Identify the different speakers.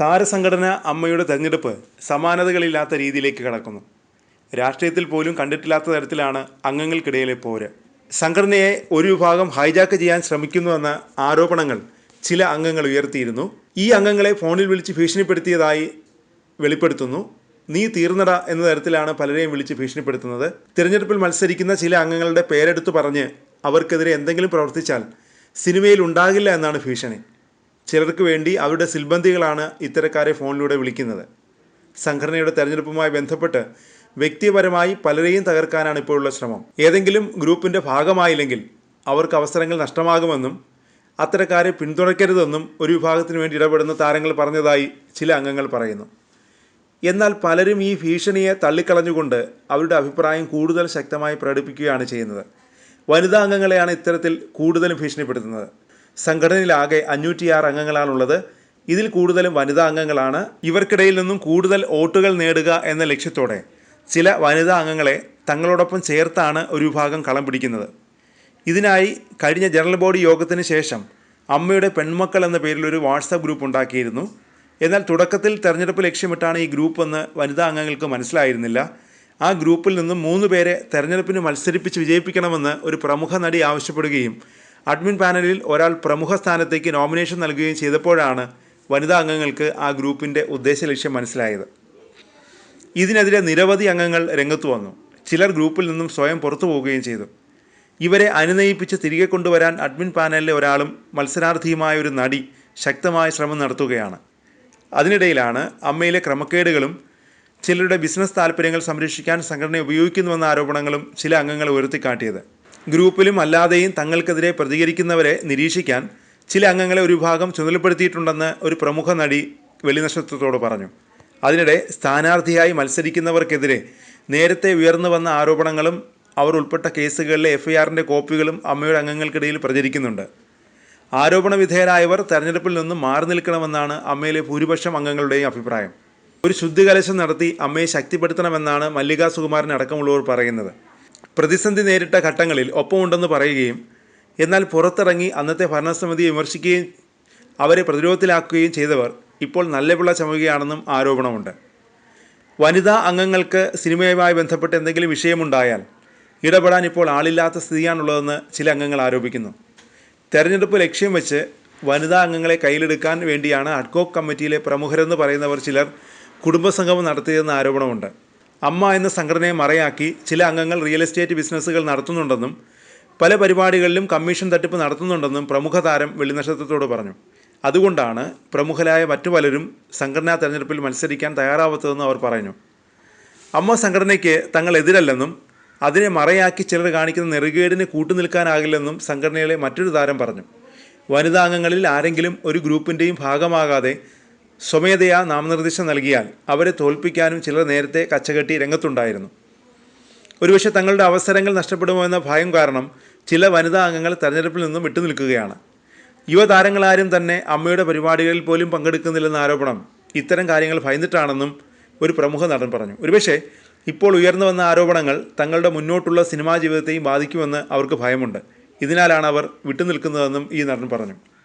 Speaker 1: താരസംഘടന അമ്മയുടെ തെരഞ്ഞെടുപ്പ് സമാനതകളില്ലാത്ത രീതിയിലേക്ക് കടക്കുന്നു. രാഷ്ട്രീയത്തിൽ പോലും കണ്ടിട്ടില്ലാത്ത തരത്തിലാണ് അംഗങ്ങൾക്കിടയിലെ പോര്. സംഘടനയെ ഒരു വിഭാഗം ഹൈജാക്ക് ചെയ്യാൻ ശ്രമിക്കുന്നുവെന്ന ആരോപണങ്ങൾ ചില അംഗങ്ങൾ ഉയർത്തിയിരുന്നു. ഈ അംഗങ്ങളെ ഫോണിൽ വിളിച്ച് ഭീഷണിപ്പെടുത്തിയതായി വെളിപ്പെടുത്തുന്നു. നീ തീർന്നട എന്ന തരത്തിലാണ് പലരെയും വിളിച്ച് ഭീഷണിപ്പെടുത്തുന്നത്. തിരഞ്ഞെടുപ്പിൽ മത്സരിക്കുന്ന ചില അംഗങ്ങളുടെ പേരെടുത്തു പറഞ്ഞ് അവർക്കെതിരെ എന്തെങ്കിലും പ്രവർത്തിച്ചാൽ സിനിമയിൽ ഉണ്ടാകില്ല എന്നാണ് ഭീഷണി. ചിലർക്ക് വേണ്ടി അവരുടെ സിൽബന്ധികളാണ് ഇത്തരക്കാരെ ഫോണിലൂടെ വിളിക്കുന്നത്. സംഘടനയുടെ തെരഞ്ഞെടുപ്പുമായി ബന്ധപ്പെട്ട് വ്യക്തിപരമായി പലരെയും തകർക്കാനാണ് ഇപ്പോഴുള്ള ശ്രമം. ഏതെങ്കിലും ഗ്രൂപ്പിന്റെ ഭാഗമായില്ലെങ്കിൽ അവർക്ക് അവസരങ്ങൾ നഷ്ടമാകുമെന്നും അത്തരക്കാരെ പിന്തുണയ്ക്കരുതെന്നും ഒരു വിഭാഗത്തിന് വേണ്ടി ഇടപെടുന്ന താരങ്ങൾ പറഞ്ഞതായി ചില അംഗങ്ങൾ പറയുന്നു. എന്നാൽ പലരും ഈ ഭീഷണിയെ തള്ളിക്കളഞ്ഞുകൊണ്ട് അവരുടെ അഭിപ്രായം കൂടുതൽ ശക്തമായി പ്രകടിപ്പിക്കുകയാണ് ചെയ്യുന്നത്. വനിതാ അംഗങ്ങളെയാണ് ഇത്തരത്തിൽ കൂടുതലും ഭീഷണിപ്പെടുത്തുന്നത്. സംഘടനയിലാകെ അഞ്ഞൂറ്റിയാറ് അംഗങ്ങളാണുള്ളത്. ഇതിൽ കൂടുതലും വനിതാ അംഗങ്ങളാണ്. ഇവർക്കിടയിൽ നിന്നും കൂടുതൽ വോട്ടുകൾ നേടുക എന്ന ലക്ഷ്യത്തോടെ ചില വനിതാ അംഗങ്ങളെ തങ്ങളോടൊപ്പം ചേർത്താണ് ഒരു വിഭാഗം കളം പിടിക്കുന്നത്. ഇതിനായി കഴിഞ്ഞ ജനറൽ ബോഡി യോഗത്തിന് ശേഷം അമ്മയുടെ പെൺമക്കൾ എന്ന പേരിൽ ഒരു വാട്സാപ്പ് ഗ്രൂപ്പ് ഉണ്ടാക്കിയിരുന്നു. എന്നാൽ തുടക്കത്തിൽ തെരഞ്ഞെടുപ്പ് ലക്ഷ്യമിട്ടാണ് ഈ ഗ്രൂപ്പ് എന്ന് വനിതാ അംഗങ്ങൾക്ക് മനസ്സിലായിരുന്നില്ല. ആ ഗ്രൂപ്പിൽ നിന്നും മൂന്ന് പേരെ തെരഞ്ഞെടുപ്പിന് മത്സരിപ്പിച്ച് വിജയിപ്പിക്കണമെന്ന് ഒരു പ്രമുഖ നടി ആവശ്യപ്പെടുകയും അഡ്മിൻ പാനലിൽ ഒരാൾ പ്രമുഖ സ്ഥാനത്തേക്ക് നോമിനേഷൻ നൽകുകയും ചെയ്തപ്പോഴാണ് വനിതാ അംഗങ്ങൾക്ക് ആ ഗ്രൂപ്പിന്റെ ഉദ്ദേശ ലക്ഷ്യം മനസ്സിലായത്. ഇതിനെതിരെ നിരവധി അംഗങ്ങൾ രംഗത്ത് വന്നു. ചിലർ ഗ്രൂപ്പിൽ നിന്നും സ്വയം പുറത്തു പോവുകയും ചെയ്തു. ഇവരെ അനുനയിപ്പിച്ച് തിരികെ കൊണ്ടുവരാൻ അഡ്മിൻ പാനലിലെ ഒരാളും മത്സരാർത്ഥിയുമായ ഒരു നടി ശക്തമായ ശ്രമം നടത്തുകയാണ്. അതിനിടയിലാണ് അമ്മയിലെ ക്രമക്കേടുകളും ചിലരുടെ ബിസിനസ് താല്പര്യങ്ങൾ സംരക്ഷിക്കാൻ സംഘടന ഉപയോഗിക്കുന്നുവെന്ന ആരോപണങ്ങളും ചില അംഗങ്ങൾ ഉയർത്തിക്കാട്ടിയത്. ഗ്രൂപ്പിലും അല്ലാതെയും തങ്ങൾക്കെതിരെ പ്രതികരിക്കുന്നവരെ നിരീക്ഷിക്കാൻ ചില അംഗങ്ങളെ ഒരു വിഭാഗം ചുമതലപ്പെടുത്തിയിട്ടുണ്ടെന്ന് ഒരു പ്രമുഖ നടി വെളിനക്ഷത്രത്തോട് പറഞ്ഞു. അതിനിടെ സ്ഥാനാർത്ഥിയായി മത്സരിക്കുന്നവർക്കെതിരെ നേരത്തെ ഉയർന്നു വന്ന ആരോപണങ്ങളും അവർ ഉൾപ്പെട്ട കേസുകളിലെ എഫ്ഐആറിന്റെ കോപ്പികളും അമ്മയുടെ അംഗങ്ങൾക്കിടയിൽ പ്രചരിക്കുന്നുണ്ട്. ആരോപണ വിധേയരായവർ തെരഞ്ഞെടുപ്പിൽ നിന്നും മാറി നിൽക്കണമെന്നാണ് അമ്മയിലെ ഭൂരിപക്ഷം അംഗങ്ങളുടെയും അഭിപ്രായം. ഒരു ശുദ്ധികലശം നടത്തി അമ്മയെ ശക്തിപ്പെടുത്തണമെന്നാണ് മല്ലിക സുകുമാരൻ അടക്കമുള്ളവർ പറയുന്നത്. പ്രതിസന്ധി നേരിട്ട ഘട്ടങ്ങളിൽ ഒപ്പമുണ്ടെന്ന് പറയുകയും എന്നാൽ പുറത്തിറങ്ങി അന്നത്തെ ഭരണസമിതിയെ വിമർശിക്കുകയും അവരെ പ്രതിരോധത്തിലാക്കുകയും ചെയ്തവർ ഇപ്പോൾ നല്ല പിള്ള ചമയുകയാണെന്നും ആരോപണമുണ്ട്. വനിതാ അംഗങ്ങൾക്ക് സിനിമയുമായി ബന്ധപ്പെട്ട് എന്തെങ്കിലും വിഷയമുണ്ടായാൽ ഇടപെടാൻ ഇപ്പോൾ ആളില്ലാത്ത സ്ഥിതിയാണുള്ളതെന്ന് ചില അംഗങ്ങൾ ആരോപിക്കുന്നു. തെരഞ്ഞെടുപ്പ് ലക്ഷ്യം വെച്ച് വനിതാ അംഗങ്ങളെ കയ്യിലെടുക്കാൻ വേണ്ടിയാണ് അഡ്കോക്ക് കമ്മിറ്റിയിലെ പ്രമുഖരെന്ന് പറയുന്നവർ ചിലർ കുടുംബസംഗമം നടത്തിയതെന്ന് ആരോപണമുണ്ട്. അമ്മ എന്ന സംഘടനയെ മറയാക്കി ചില അംഗങ്ങൾ റിയൽ എസ്റ്റേറ്റ് ബിസിനസ്സുകൾ നടത്തുന്നുണ്ടെന്നും പല പരിപാടികളിലും കമ്മീഷൻ തട്ടിപ്പ് നടത്തുന്നുണ്ടെന്നും പ്രമുഖ താരം വെള്ളിനക്ഷത്രത്തോട് പറഞ്ഞു. അതുകൊണ്ടാണ് പ്രമുഖരായ മറ്റു പലരും സംഘടനാ തെരഞ്ഞെടുപ്പിൽ മത്സരിക്കാൻ തയ്യാറാവാത്തതെന്ന് അവർ പറഞ്ഞു അമ്മ സംഘടനയ്ക്ക് തങ്ങൾ എതിരല്ലെന്നും അതിനെ മറയാക്കി ചിലർ കാണിക്കുന്ന നെറുകേടിന് കൂട്ടുനിൽക്കാനാകില്ലെന്നും സംഘടനയിലെ മറ്റൊരു താരം പറഞ്ഞു. വനിതാ അംഗങ്ങളിൽ ആരെങ്കിലും ഒരു ഗ്രൂപ്പിന്റെയും ഭാഗമാകാതെ സ്വമേധയാ നാമനിർദ്ദേശം നൽകിയാൽ അവരെ തോൽപ്പിക്കാനും ചിലർ നേരത്തെ കച്ചകെട്ടി രംഗത്തുണ്ടായിരുന്നു. ഒരുപക്ഷെ തങ്ങളുടെ അവസരങ്ങൾ നഷ്ടപ്പെടുമോ എന്ന ഭയം കാരണം ചില വനിതാ അംഗങ്ങൾ തെരഞ്ഞെടുപ്പിൽ നിന്നും വിട്ടുനിൽക്കുകയാണ്. യുവതാരങ്ങളാരും തന്നെ അമ്മയുടെ പരിപാടികളിൽ പോലും പങ്കെടുക്കുന്നില്ലെന്ന ആരോപണം ഇത്തരം കാര്യങ്ങൾ ഭയന്നിട്ടാണെന്നും ഒരു പ്രമുഖ നടൻ പറഞ്ഞു. ഒരുപക്ഷെ ഇപ്പോൾ ഉയർന്നു വന്ന ആരോപണങ്ങൾ തങ്ങളുടെ മുന്നോട്ടുള്ള സിനിമാ ജീവിതത്തെയും ബാധിക്കുമെന്ന് അവർക്ക് ഭയമുണ്ട്. ഇതിനാലാണ് അവർ വിട്ടുനിൽക്കുന്നതെന്നും ഈ നടൻ പറഞ്ഞു.